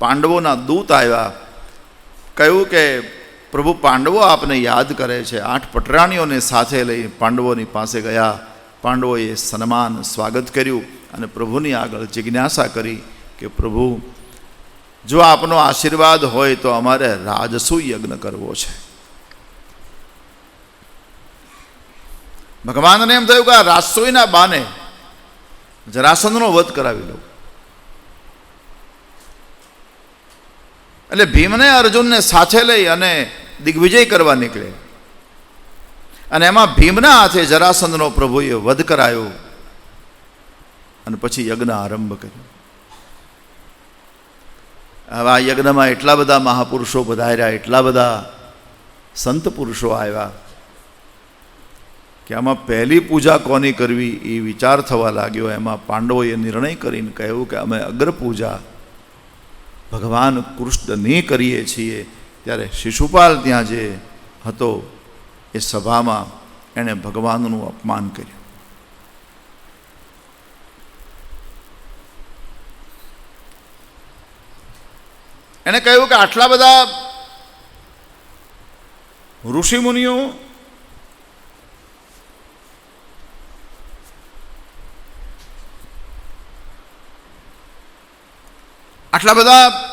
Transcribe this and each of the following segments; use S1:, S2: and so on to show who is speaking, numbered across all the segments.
S1: પાંડવોના દૂત આવ્યા. કહ્યું કે, પ્રભુ, પાંડવો આપને યાદ કરે છે. આઠ પટરાણીઓને સાથે લઈ પાંડવોની પાસે ગયા. પાંડવોએ સન્માન, સ્વાગત કર્યું અને પ્રભુની આગળ જિજ્ઞાસા કરી કે, પ્રભુ, જો આપનો આશીર્વાદ હોય તો અમારે રાજસુ યજ્ઞ કરવો છે. ભગવાનને એમ થયું કે આ રાજસોઈના બાને જરાસંદનો વધ કરાવી લઉં એટલે ભીમને અર્જુનને સાથે લઈ અને દિગ્વિજય કરવા નીકળે. અને એમાં ભીમના હાથે જરાસંધનો પ્રભુએ વધ કરાયો અને પછી યજ્ઞ આરંભ કર્યો. હવે આ યજ્ઞમાં એટલા બધા મહાપુરુષો પધાર્યા, એટલા બધા સંત પુરુષો આવ્યા કે આમાં પહેલી પૂજા કોની કરવી એ વિચાર થવા લાગ્યો. એમાં પાંડવોએ નિર્ણય કરીને કહ્યું કે અમે અગ્ર પૂજા ભગવાન કૃષ્ણને કરીએ છીએ, ત્યારે શિશુપાલ ત્યાં જે હતો, એ સભામાં એણે ભગવાનનું અપમાન કર્યું. એણે કહ્યું કે આટલા બધા ઋષિમુનિઓ આટલા બધા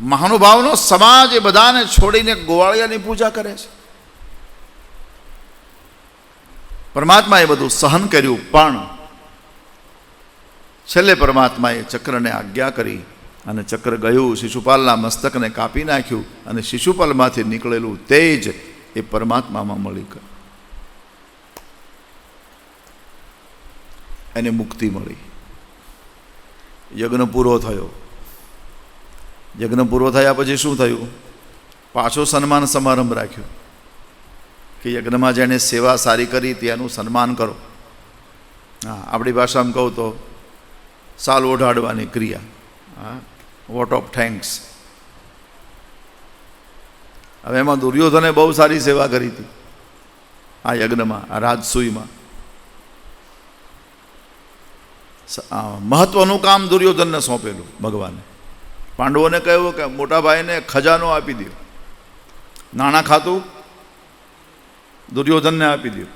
S1: મહાનુભાવનો સમાજ એ બધાને છોડીને ગોવાળિયાની પૂજા કરે છે. પરમાત્માએ બધું સહન કર્યું, પણ છેલ્લે પરમાત્માએ ચક્રને આજ્ઞા કરી અને ચક્ર ગયું, શિશુપાલના મસ્તકને કાપી નાખ્યું અને શિશુપાલમાંથી નીકળેલું તેજ એ પરમાત્મામાં મળી ગયું. એને મુક્તિ મળી. યજ્ઞ પૂરો થયો. યજ્ઞ પૂરો થયા પછી શું થયું? પાછો સન્માન સમારંભ રાખ્યો. કે યજ્ઞમાં જેણે સેવા સારી કરી તેનું સન્માન કરો. હા, આપણી ભાષામાં કહું તો સાલ ઓઢાડવાની ક્રિયા. હા, વોટ ઓફ થેન્ક્સ. હવે એમાં દુર્યોધને બહુ સારી સેવા કરી હતી. આ યજ્ઞમાં, આ રાજસુઈમાં મહત્વનું કામ દુર્યોધનને સોંપેલું ભગવાને. પાંડવોને કહ્યું કે મોટા ભાઈને ખજાનો આપી દો નાણાં ખાતું દુર્યોધનને આપી દો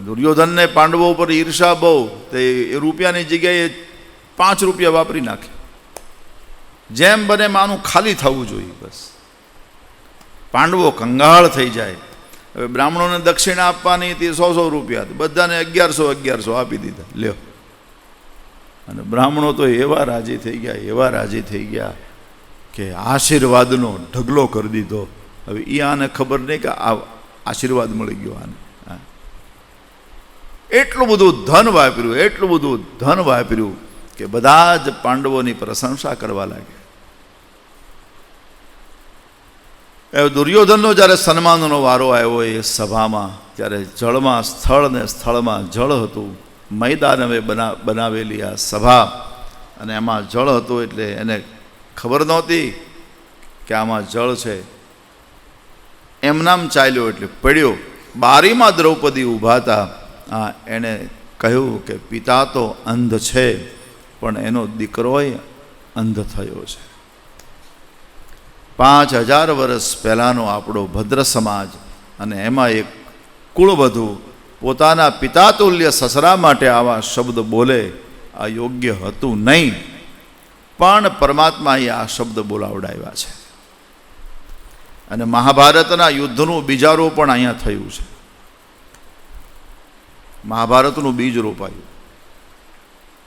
S1: દુર્યોધનને પાંડવો ઉપર ઈર્ષા બહુ, તે એ રૂપિયાની જગ્યાએ પાંચ રૂપિયા વાપરી નાખે. જેમ બને માનું ખાલી થવું જોઈએ બસ. પાંડવો કંગાળ થઈ જાય. હવે બ્રાહ્મણોને દક્ષિણા આપવાની હતી, સો સો રૂપિયા બધાને અગિયારસો અગિયારસો આપી દીધા. લ્યો. અને બ્રાહ્મણો તો એવા રાજી થઈ ગયા, એવા રાજી થઈ ગયા કે આશીર્વાદનો ઢગલો કરી દીધો. હવે એ આને ખબર નહીં કે આ આશીર્વાદ મળી ગયો આને. એટલું બધું ધન વાપર્યું, એટલું બધું ધન વાપર્યું કે બધા જ પાંડવોની પ્રશંસા કરવા લાગ્યા. એ દુર્યોધનનો જ્યારે સન્માનનો વારો આવ્યો એ સભામાં, ત્યારે જળમાં સ્થળ ને સ્થળમાં જળ હતું. મેદાન હવે બના, બનાવેલી આ સભા. અને એમાં જળ હતું એટલે એને ખબર નહોતી કે આમાં જળ છે. એમનામ ચાલ્યો એટલે પડ્યો. બારીમાં દ્રૌપદી ઊભા હતા. આ એણે કહ્યું કે, પિતા તો અંધ છે, પણ એનો દીકરોય અંધ થયો છે. પાંચ હજાર વર્ષ પહેલાંનો આપણો ભદ્ર સમાજ અને એમાં એક કુળવધુ પોતાના પિતાતુલ્ય સસરા માટે આવા શબ્દ બોલે, આ યોગ્ય હતું નહીં. પણ પરમાત્માએ આ શબ્દ બોલાવડાવ્યા છે. અને મહાભારતના યુદ્ધનું બીજારો પણ અહીંયા થયું છે. મહાભારતનું બીજ રોપાયું.